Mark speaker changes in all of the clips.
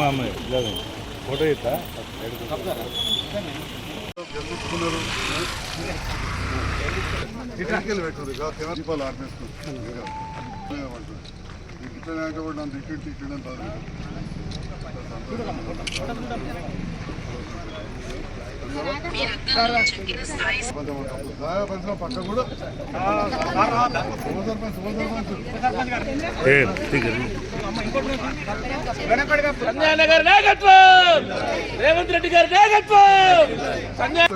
Speaker 1: మా అమ్మాయి. ఫోటో ఇస్తా
Speaker 2: ఇటుకెళ్ళి ఇట్లా ఇటు ఇటు పక్క కూడా సోదర్ సోదర్
Speaker 3: సంజయ్ నగర్ నాయకత్వం రేవంత్ రెడ్డి గారి నాయకత్వం సంజయ్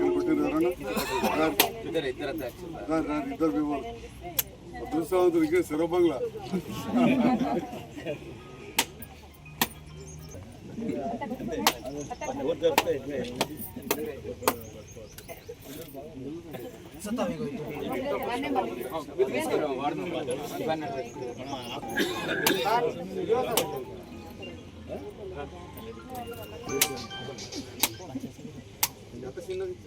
Speaker 2: తెలియదు నాకు తెలియదు
Speaker 3: జగిత్యాల అభివృద్ధి ప్రదాత సంజయ్ నగర్ నాయకత్వం జగిత్యాల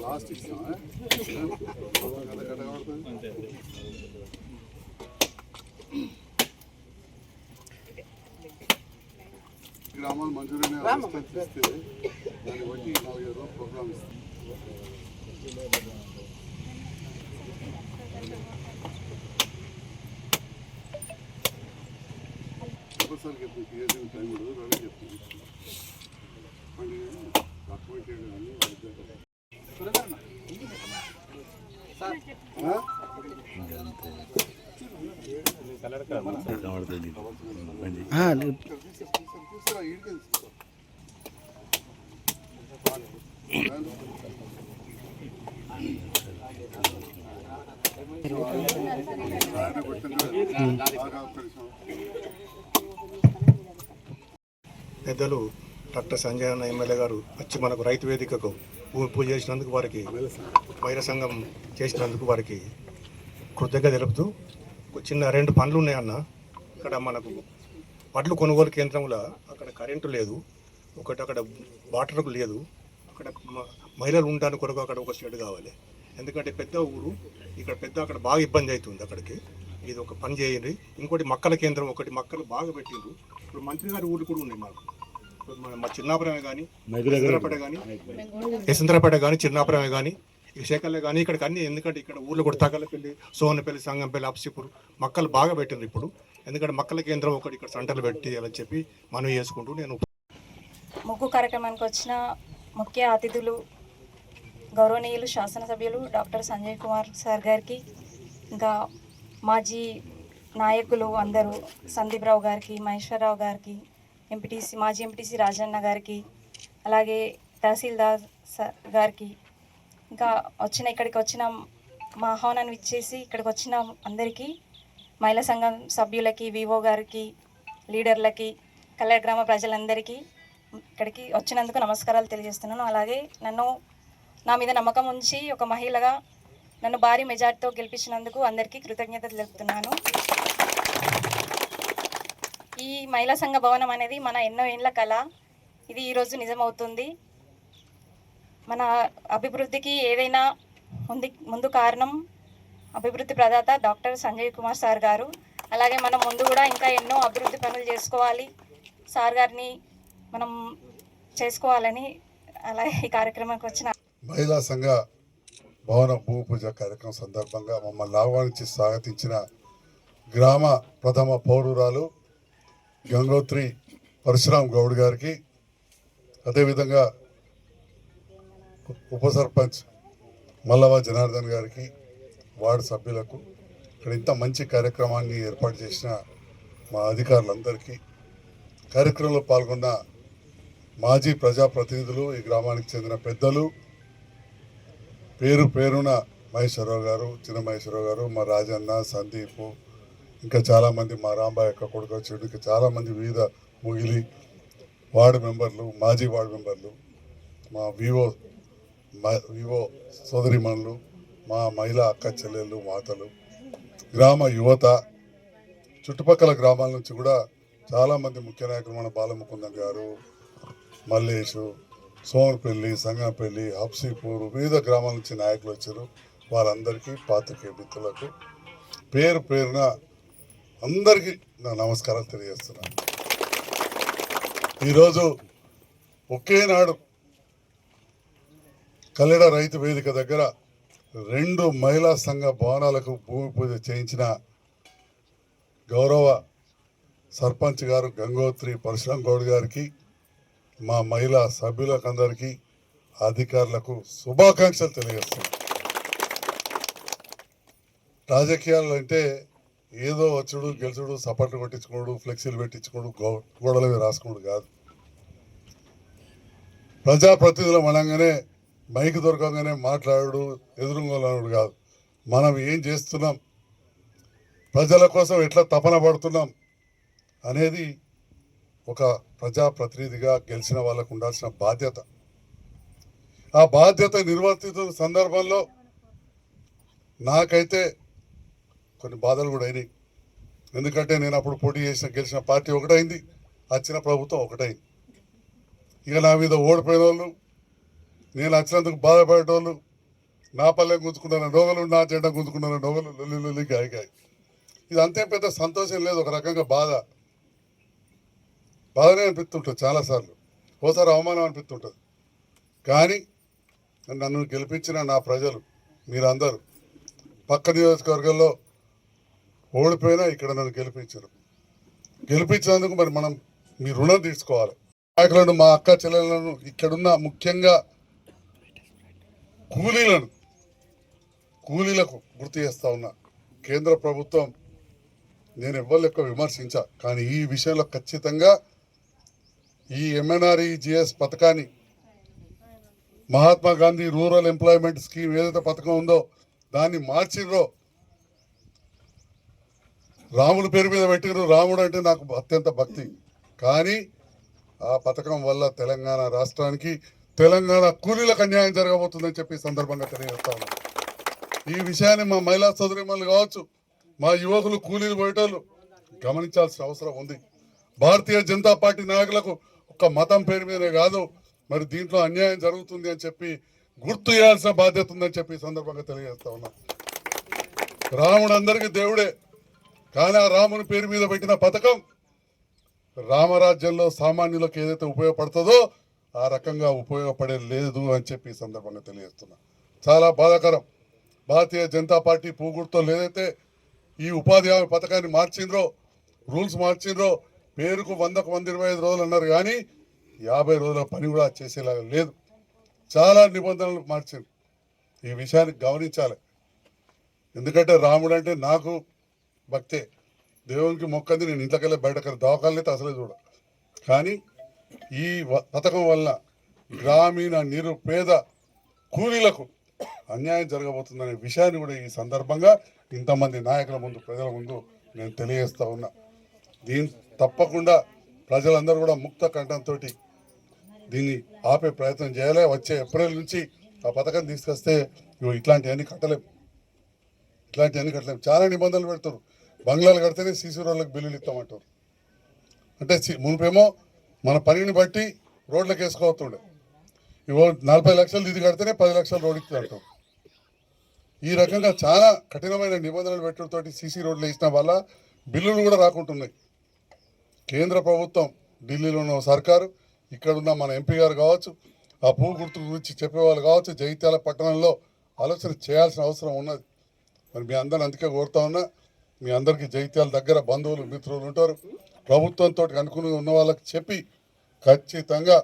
Speaker 2: లాస్ట్ ఇస్తామా కథ కథ కనబడుతుంది గ్రామాలు మంజూరైన ఇస్తే దాన్ని బట్టి నాలుగైదు రోజులు ప్రోగ్రామ్ ఇస్తాం ఒకసారి చెప్తాను క్లియర్గా టైం ఉండదు రవి చెప్తాను మళ్ళీ డాక్యుమెంటెడ్ కానీ ఆ? తీసుకురా, ఈడికే తీసుకురా. రాయన కొట్టింది. బాగా పరిశ్రమ.
Speaker 4: పెద్దలు డాక్టర్ సంజయ్ అన్న ఎమ్మెల్యే గారు వచ్చి మనకు రైతు వేదికకు భూమి పూజ చేసినందుకు వారికి వైర సంఘం చేసినందుకు వారికి కృతజ్ఞత తెలుపుతూ ఒక చిన్న రెండు పనులు ఉన్నాయన్న ఇక్కడ మనకు వడ్లు కొనుగోలు కేంద్రంలో అక్కడ కరెంటు లేదు. ఒకటి అక్కడ వాటర్ లేదు. అక్కడ మ- మహిళలు ఉండడానికి కొరకు అక్కడ ఒక షెడ్ కావాలి. ఎందుకంటే పెద్ద ఊరు ఇక్కడ పెద్ద అక్కడ బాగా ఇబ్బంది అవుతుంది అక్కడికి. ఇది ఒక పని చేయండి. ఇంకోటి మక్కల కేంద్రం ఒకటి మక్కలు బాగా పెట్టిండ్రు. ఇప్పుడు మంత్రి గారి ఊర్లు కూడా ఉన్నాయి మాకు. మా చిన్నాపురమే కానీ యశంద్రపేట కానీ యశంద్రపేట కానీ చిన్నాపురమే కానీ ఈ శేఖర్లే కానీ ఇక్కడికి అన్ని ఎందుకంటే ఇక్కడ ఊర్లో కూడా తగలపల్లి సోనపల్లి సంగంపల్లి అప్సిపూర్ మక్కలు బాగా పెట్టిండ్రు ఇప్పుడు. ఎందుకంటే మక్కల కేంద్రం ఒకటి ఇక్కడ సెంటర్లు పెట్టి అని చెప్పి మనవి చేసుకుంటూ నేను
Speaker 5: ముగ్గు కార్యక్రమానికి వచ్చిన ముఖ్య అతిథులు గౌరవనీయులు శాసనసభ్యులు డాక్టర్ సంజయ్ కుమార్ సార్ గారికి ఇంకా మాజీ నాయకులు అందరూ సందీప్ రావు గారికి మహేశ్వరరావు గారికి ఎంపీటీసీ మాజీ ఎంపీటీసీ రాజన్న గారికి అలాగే తహసీల్దార్ సార్ గారికి. ఇంకా వచ్చిన ఇక్కడికి వచ్చిన మా ఆహ్వానాన్ని ఇచ్చేసి ఇక్కడికి వచ్చిన అందరికీ మహిళా సంఘం సభ్యులకి వివో గారికి లీడర్లకి కళ్యాణ గ్రామ ప్రజలందరికీ ఇక్కడికి వచ్చినందుకు నమస్కారాలు తెలియజేస్తున్నాను. అలాగే నన్ను నా మీద నమ్మకం ఉంచి ఒక మహిళగా నన్ను భారీ మెజార్టీతో గెలిపించినందుకు అందరికీ కృతజ్ఞతలు తెలుపుతున్నాను. ఈ మహిళా సంఘ భవనం అనేది మన ఎన్నో ఏళ్ళ కళ. ఇది ఈరోజు నిజమవుతుంది. మన అభివృద్ధికి ఏదైనా ముందు ముందు కారణం అభివృద్ధి ప్రదాత డాక్టర్ సంజయ్ కుమార్ సార్ గారు. అలాగే మనం ముందు కూడా ఇంకా ఎన్నో అభివృద్ధి పనులు చేసుకోవాలి. సార్ గారిని మనం చేసుకోవాలని అలాగే ఈ కార్యక్రమానికి వచ్చిన
Speaker 2: మహిళా సంఘ భవన భూమి పూజ కార్యక్రమం సందర్భంగా మమ్మల్ని ఆహ్వానించి స్వాగతించిన గ్రామ ప్రథమ పౌరురాలు గంగోత్రి పరశురామ్ గౌడ్ గారికి అదేవిధంగా ఉప సర్పంచ్ మల్లవ జనార్దన్ గారికి వార్డు సభ్యులకు ఇక్కడ ఇంత మంచి కార్యక్రమాన్ని ఏర్పాటు చేసిన మా అధికారులందరికీ కార్యక్రమంలో పాల్గొన్న మాజీ ప్రజాప్రతినిధులు ఈ గ్రామానికి చెందిన పెద్దలు పేరు పేరున మహేశ్వరరావు గారు చిన్న మహేశ్వరరావు గారు మా రాజన్న సందీప్ ఇంకా చాలామంది మా రాంబాయ్ యొక్క కొడుకు వచ్చాడు. ఇంకా చాలామంది వివిధ ముగిలి వార్డు మెంబర్లు మాజీ వార్డు మెంబర్లు మా వివో మ- వివో సోదరిమణులు మా మహిళా అక్క చెల్లెళ్ళు మాతలు గ్రామ యువత చుట్టుపక్కల గ్రామాల నుంచి కూడా చాలామంది ముఖ్య నాయకులు మన బాలముకుందం గారు మల్లేష్ సోమర్పల్లి సంగంపల్లి హబ్సీపూర్ వివిధ గ్రామాల నుంచి నాయకులు వచ్చారు. వారందరికీ పాత్రికే మిత్రులకు పేరు పేరున అందరికీ నా నమస్కారం తెలియజేస్తున్నాను ఈరోజు ఒకేనాడు కల్లెడ రైతు వేదిక దగ్గర రెండు మహిళా సంఘ భవనాలకు భూమి పూజ చేయించిన గౌరవ సర్పంచ్ గారు గంగోత్రి పరశురామ్ గౌడ్ గారికి మా మహిళా సభ్యులకు అందరికీ అధికారులకు శుభాకాంక్షలు తెలియజేస్తున్నాను రాజకీయాలు అంటే ఏదో వచ్చుడు గెలుచుడు సపట్లు కొట్టించుకోడు ఫ్లెక్సీలు పెట్టించుకోడు గో- గోడల మీద రాసుకోడు కాదు. ప్రజాప్రతినిధులు అనగానే మైక్ దొరకంగానే మాట్లాడు ఎదురుగోలనుడు కాదు. మనం ఏం చేస్తున్నాం? ప్రజల కోసం ఎట్లా తపన పడుతున్నాం? అనేది ఒక ప్రజాప్రతినిధిగా గెలిచిన వాళ్ళకు ఉండాల్సిన బాధ్యత. ఆ బాధ్యత నిర్వర్తిస్తున్న సందర్భంలో నాకైతే కొన్ని బాధలు కూడా అయినాయి. ఎందుకంటే నేను అప్పుడు పోటీ చేసిన గెలిచిన పార్టీ ఒకటైంది వచ్చిన ప్రభుత్వం ఒకటైంది. ఇక నా మీద ఓడిపోయిన వాళ్ళు నేను వచ్చినందుకు బాధపడేటోళ్ళు నా పల్లె గుంజుకున్న నోగలు నా జెండా గుంజుకున్న నోగలు లొల్లి లొల్లి గాయ గాయ. ఇది అంతే పెద్ద సంతోషం లేదు ఒక రకంగా బాధ. బాధనే అనిపిస్తుంటుంది చాలాసార్లు. ఓసారి అవమానం అనిపిస్తుంటుంది. కానీ నన్ను గెలిపించిన నా ప్రజలు మీరందరూ పక్క నియోజకవర్గంలో ఓడిపోయినా ఇక్కడ నన్ను గెలిపించారు. గెలిపించినందుకు మరి మనం మీ రుణం తీసుకోవాలి. నాయకులను మా అక్క చెల్లెలను ఇక్కడున్న ముఖ్యంగా కూలీలను కూలీలకు గుర్తు చేస్తా ఉన్నా. కేంద్ర ప్రభుత్వం నేను ఎవరు ఎక్కువ విమర్శించా కానీ ఈ విషయంలో ఖచ్చితంగా ఈ ఎంఎన్ఆర్ఈజిఎస్ పథకాన్ని Mahatma Gandhi rural employment scheme ఏదైతే పథకం ఉందో దాన్ని మార్చిర్రో రాముడు పేరు మీద పెట్టిన రాముడు అంటే నాకు అత్యంత భక్తి. కానీ ఆ పథకం వల్ల తెలంగాణ రాష్ట్రానికి తెలంగాణ కూలీలకు అన్యాయం జరగబోతుందని చెప్పి సందర్భంగా తెలియజేస్తాను ఈ విషయాన్ని మా మహిళా సోదరిమణులు కావచ్చు మా యువకులు కూలీలు పోయేటోళ్ళు గమనించాల్సిన అవసరం ఉంది. భారతీయ జనతా పార్టీ నాయకులకు ఒక మతం పేరు మీదనే కాదు మరి దీంట్లో అన్యాయం జరుగుతుంది అని చెప్పి గుర్తు చేయాల్సిన బాధ్యత ఉందని చెప్పి సందర్భంగా తెలియజేస్తా ఉన్నా. రాముడు అందరికీ దేవుడే. కానీ ఆ రాముని పేరు మీద పెట్టిన పథకం రామరాజ్యంలో సామాన్యులకు ఏదైతే ఉపయోగపడుతుందో ఆ రకంగా ఉపయోగపడే లేదు అని చెప్పి ఈ సందర్భంగా తెలియజేస్తున్నా. చాలా బాధాకరం. భారతీయ జనతా పార్టీ పూగుర్తో ఏదైతే ఈ ఉపాధి హామీ పథకాన్ని మార్చిండ్రో రూల్స్ మార్చిండ్రో పేరుకు వందకు వంద ఇరవై ఐదు రోజులు అన్నారు కానీ యాభై రోజుల పని కూడా చేసేలాగా లేదు. చాలా నిబంధనలు మార్చింది. ఈ విషయాన్ని గమనించాలి. ఎందుకంటే రాముడు అంటే నాకు భక్తే. దేవునికి మొక్కంది నేను ఇంట్లోకెళ్ళి బయటకెళ్ళి దవాఖాలైతే అసలే చూడ. కానీ ఈ వ- పథకం వల్ల గ్రామీణ నిరుపేద కూలీలకు అన్యాయం జరగబోతుందనే విషయాన్ని కూడా ఈ సందర్భంగా ఇంతమంది నాయకుల ముందు ప్రజల ముందు నేను తెలియజేస్తా ఉన్నా. దీని తప్పకుండా ప్రజలందరూ కూడా ముక్త కంఠంతో దీన్ని ఆపే ప్రయత్నం చేయాలి. వచ్చే ఏప్రిల్ నుంచి ఆ పథకం తీసుకొస్తే ఇట్లాంటివన్నీ కట్టలేము ఇట్లాంటివన్నీ కట్టలేము చాలా నిబంధనలు పెడతారు బంగ్లాలు కడితేనే సీసీ రోడ్లకు బిల్లులు ఇస్తామంటారు. అంటే సి- మన పనిని బట్టి రోడ్లకు వేసుకోవతుండే ఇవో నలభై లక్షలు ఇది కడితేనే పది లక్షలు రోడ్ ఇస్తుంది ఈ రకంగా చాలా కఠినమైన నిబంధనలు పెట్టడంతో సీసీ రోడ్లు వేసిన వల్ల బిల్లులు కూడా రాకుంటున్నాయి. కేంద్ర ప్రభుత్వం ఢిల్లీలో ఉన్న సర్కారు ఇక్కడున్న మన ఎంపీ గారు కావచ్చు ఆ భూ గుర్తు గురించి చెప్పేవాళ్ళు కావచ్చు జైత్యాల పట్టణంలో ఆలోచన చేయాల్సిన అవసరం ఉన్నది. మరి మీ అందరిని అందుకే కోరుతా ఉన్నా మీ అందరికీ జైత్యాల దగ్గర బంధువులు మిత్రులు ఉంటారు. ప్రభుత్వంతో అనుకూలంగా ఉన్న వాళ్ళకి చెప్పి ఖచ్చితంగా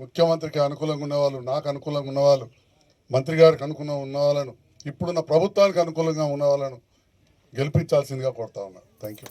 Speaker 2: ముఖ్యమంత్రికి అనుకూలంగా ఉన్నవాళ్ళు నాకు అనుకూలంగా ఉన్నవాళ్ళు మంత్రి గారికి అనుకూలంగా ఉన్న వాళ్ళను ఇప్పుడున్న ప్రభుత్వానికి అనుకూలంగా ఉన్న వాళ్ళను గెలిపించాల్సిందిగా కోరుతా ఉన్నా. Thank you